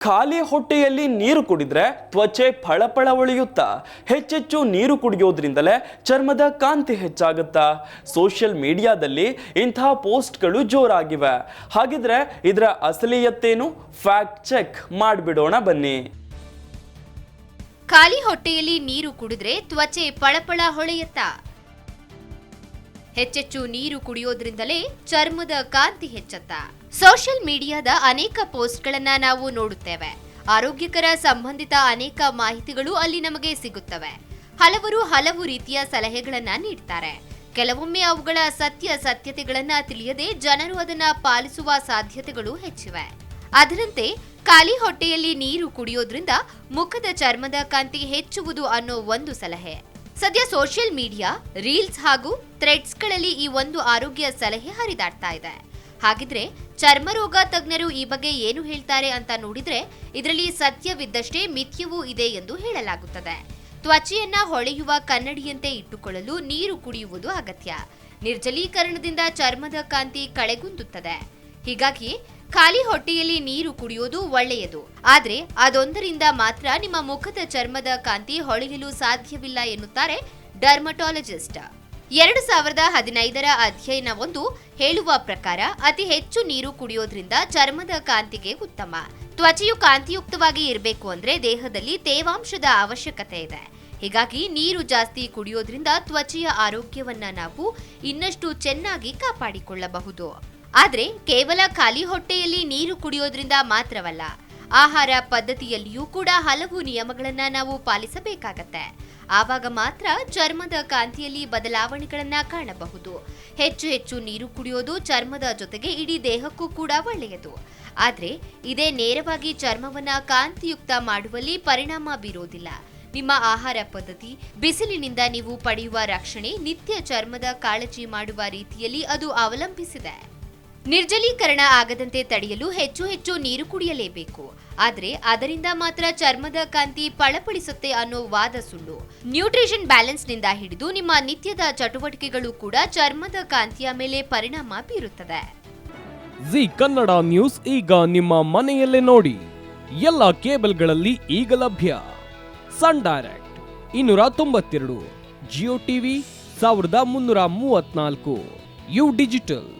ಖಾಲಿ ಹೊಟ್ಟೆಯಲ್ಲಿ ನೀರು ಕುಡಿದ್ರೆ ತ್ವಚೆ ಫಳಫಳ ಉಳಿಯುತ್ತಾ? ಹೆಚ್ಚೆಚ್ಚು ನೀರು ಕುಡಿಯೋದ್ರಿಂದಲೇ ಚರ್ಮದ ಕಾಂತಿ ಹೆಚ್ಚಾಗುತ್ತಾ? ಸೋಷಿಯಲ್ ಮೀಡಿಯಾದಲ್ಲಿ ಇಂತಹ ಪೋಸ್ಟ್ಗಳು ಜೋರಾಗಿವೆ. ಹಾಗಿದ್ರೆ ಇದರ ಅಸಲಿಯತ್ತೇನು? ಫ್ಯಾಕ್ಟ್ ಚೆಕ್ ಮಾಡಿಬಿಡೋಣ ಬನ್ನಿ. ಖಾಲಿ ಹೊಟ್ಟೆಯಲ್ಲಿ ನೀರು ಕುಡಿದ್ರೆ ತ್ವಚೆ ಫಳಫಳ ಹೊಳೆಯುತ್ತಾ? ಹೆಚ್ಚೆಚ್ಚು ನೀರು ಕುಡಿಯೋದ್ರಿಂದಲೇ ಚರ್ಮದ ಕಾಂತಿ ಹೆಚ್ಚುತ್ತಾ? ಸೋಷಿಯಲ್ ಮೀಡಿಯಾದ ಅನೇಕ ಪೋಸ್ಟ್ಗಳನ್ನು ನಾವು ನೋಡುತ್ತೇವೆ. ಆರೋಗ್ಯಕರ ಸಂಬಂಧಿತ ಅನೇಕ ಮಾಹಿತಿಗಳು ಅಲ್ಲಿ ನಮಗೆ ಸಿಗುತ್ತವೆ. ಹಲವರು ಹಲವು ರೀತಿಯ ಸಲಹೆಗಳನ್ನು ನೀಡ್ತಾರೆ. ಕೆಲವೊಮ್ಮೆ ಅವುಗಳ ಸತ್ಯ ಸತ್ಯತೆಗಳನ್ನು ತಿಳಿಯದೆ ಜನರು ಅದನ್ನು ಪಾಲಿಸುವ ಸಾಧ್ಯತೆಗಳು ಹೆಚ್ಚಿವೆ. ಅದರಂತೆ, ಖಾಲಿ ಹೊಟ್ಟೆಯಲ್ಲಿ ನೀರು ಕುಡಿಯೋದ್ರಿಂದ ಮುಖದ ಚರ್ಮದ ಕಾಂತಿ ಹೆಚ್ಚುವುದು ಅನ್ನೋ ಒಂದು ಸಲಹೆ. ಸದ್ಯ ಸೋಷಿಯಲ್ ಮೀಡಿಯಾ, ರೀಲ್ಸ್ ಹಾಗೂ ಥ್ರೆಡ್ಸ್ಗಳಲ್ಲಿ ಈ ಒಂದು ಆರೋಗ್ಯ ಸಲಹೆ ಹರಿದಾಡ್ತಾ ಇದೆ. ಹಾಗಿದ್ರೆ ಚರ್ಮರೋಗ ತಜ್ಞರು ಈ ಬಗ್ಗೆ ಏನು ಹೇಳ್ತಾರೆ ಅಂತ ನೋಡಿದ್ರೆ ಇದರಲ್ಲಿ ಸತ್ಯವಿದ್ದಷ್ಟೇ ಮಿಥ್ಯವೂ ಇದೆ ಎಂದು ಹೇಳಲಾಗುತ್ತದೆ. ತ್ವಚೆಯನ್ನ ಹೊಳೆಯುವ ಕನ್ನಡಿಯಂತೆ ಇಟ್ಟುಕೊಳ್ಳಲು ನೀರು ಕುಡಿಯುವುದು ಅಗತ್ಯ. ನಿರ್ಜಲೀಕರಣದಿಂದ ಚರ್ಮದ ಕಾಂತಿ ಕಳೆಗುಂದುತ್ತದೆ. ಹೀಗಾಗಿ ಖಾಲಿ ಹೊಟ್ಟೆಯಲ್ಲಿ ನೀರು ಕುಡಿಯೋದು ಒಳ್ಳೆಯದು. ಆದರೆ ಅದೊಂದರಿಂದ ಮಾತ್ರ ನಿಮ್ಮ ಮುಖದ ಚರ್ಮದ ಕಾಂತಿ ಹೊಳೆಯಲು ಸಾಧ್ಯವಿಲ್ಲ ಎನ್ನುತ್ತಾರೆ ಡರ್ಮಟಾಲಜಿಸ್ಟ್. ಎರಡು ಸಾವಿರದ ಹದಿನೈದರ ಅಧ್ಯಯನವೊಂದು ಹೇಳುವ ಪ್ರಕಾರ, ಅತಿ ಹೆಚ್ಚು ನೀರು ಕುಡಿಯೋದ್ರಿಂದ ಚರ್ಮದ ಕಾಂತಿಗೆ ಉತ್ತಮ. ತ್ವಚೆಯು ಕಾಂತಿಯುಕ್ತವಾಗಿ ಇರಬೇಕು ಅಂದ್ರೆ ದೇಹದಲ್ಲಿ ತೇವಾಂಶದ ಅವಶ್ಯಕತೆ ಇದೆ. ಹೀಗಾಗಿ ನೀರು ಜಾಸ್ತಿ ಕುಡಿಯೋದ್ರಿಂದ ತ್ವಚೆಯ ಆರೋಗ್ಯವನ್ನ ನಾವು ಇನ್ನಷ್ಟು ಚೆನ್ನಾಗಿ ಕಾಪಾಡಿಕೊಳ್ಳಬಹುದು. ಆದ್ರೆ ಕೇವಲ ಖಾಲಿ ಹೊಟ್ಟೆಯಲ್ಲಿ ನೀರು ಕುಡಿಯೋದ್ರಿಂದ ಮಾತ್ರವಲ್ಲ ಆಹಾರ ಪದ್ಧತಿಯಲ್ಲಿಯೂ ಕೂಡ ಹಲವು ನಿಯಮಗಳನ್ನು ನಾವು ಪಾಲಿಸಬೇಕಾಗತ್ತೆ. ಆವಾಗ ಮಾತ್ರ ಚರ್ಮದ ಕಾಂತಿಯಲ್ಲಿ ಬದಲಾವಣೆಗಳನ್ನ ಕಾಣಬಹುದು. ಹೆಚ್ಚು ಹೆಚ್ಚು ನೀರು ಕುಡಿಯೋದು ಚರ್ಮದ ಜೊತೆಗೆ ಇಡೀ ದೇಹಕ್ಕೂ ಕೂಡ ಒಳ್ಳೆಯದು. ಆದರೆ ಇದೇ ನೇರವಾಗಿ ಚರ್ಮವನ್ನ ಕಾಂತಿಯುಕ್ತ ಮಾಡುವಲ್ಲಿ ಪರಿಣಾಮ ಬೀರೋದಿಲ್ಲ. ನಿಮ್ಮ ಆಹಾರ ಪದ್ಧತಿ, ಬಿಸಿಲಿನಿಂದ ನೀವು ಪಡೆಯುವ ರಕ್ಷಣೆ ನಿತ್ಯ ಚರ್ಮದ ಕಾಳಜಿ ಮಾಡುವ ರೀತಿಯಲ್ಲಿ ಅದು ಅವಲಂಬಿಸಿದೆ. ನಿರ್ಜಲೀಕರಣ ಆಗದಂತೆ ತಡೆಯಲು ಹೆಚ್ಚು ಹೆಚ್ಚು ನೀರು ಕುಡಿಯಲೇಬೇಕು. ಆದರೆ ಅದರಿಂದ ಮಾತ್ರ ಚರ್ಮದ ಕಾಂತಿ ಪಳಪಡಿಸುತ್ತೆ ಅನ್ನೋ ವಾದ ಸುಳ್ಳು. ನ್ಯೂಟ್ರಿಷನ್ ಬ್ಯಾಲೆನ್ಸ್ನಿಂದ ಹಿಡಿದು ನಿಮ್ಮ ನಿತ್ಯದ ಚಟುವಟಿಕೆಗಳು ಕೂಡ ಚರ್ಮದ ಕಾಂತಿಯ ಮೇಲೆ ಪರಿಣಾಮ ಬೀರುತ್ತದೆ ಜಿ ಕನ್ನಡ ನ್ಯೂಸ್ ಈಗ ನಿಮ್ಮ ಮನೆಯಲ್ಲೇ ನೋಡಿ. ಎಲ್ಲ ಕೇಬಲ್ಗಳಲ್ಲಿ ಈಗ ಲಭ್ಯ. ಸನ್ ಡೈರೆಕ್ಟ್ ಇನ್ನೂರ ತೊಂಬತ್ತೆರಡು, ಜಿಯೋ ಟಿವಿ ಸಾವಿರದ ಮುನ್ನೂರ ಮೂವತ್ನಾಲ್ಕು ಯು ಡಿಜಿಟಲ್.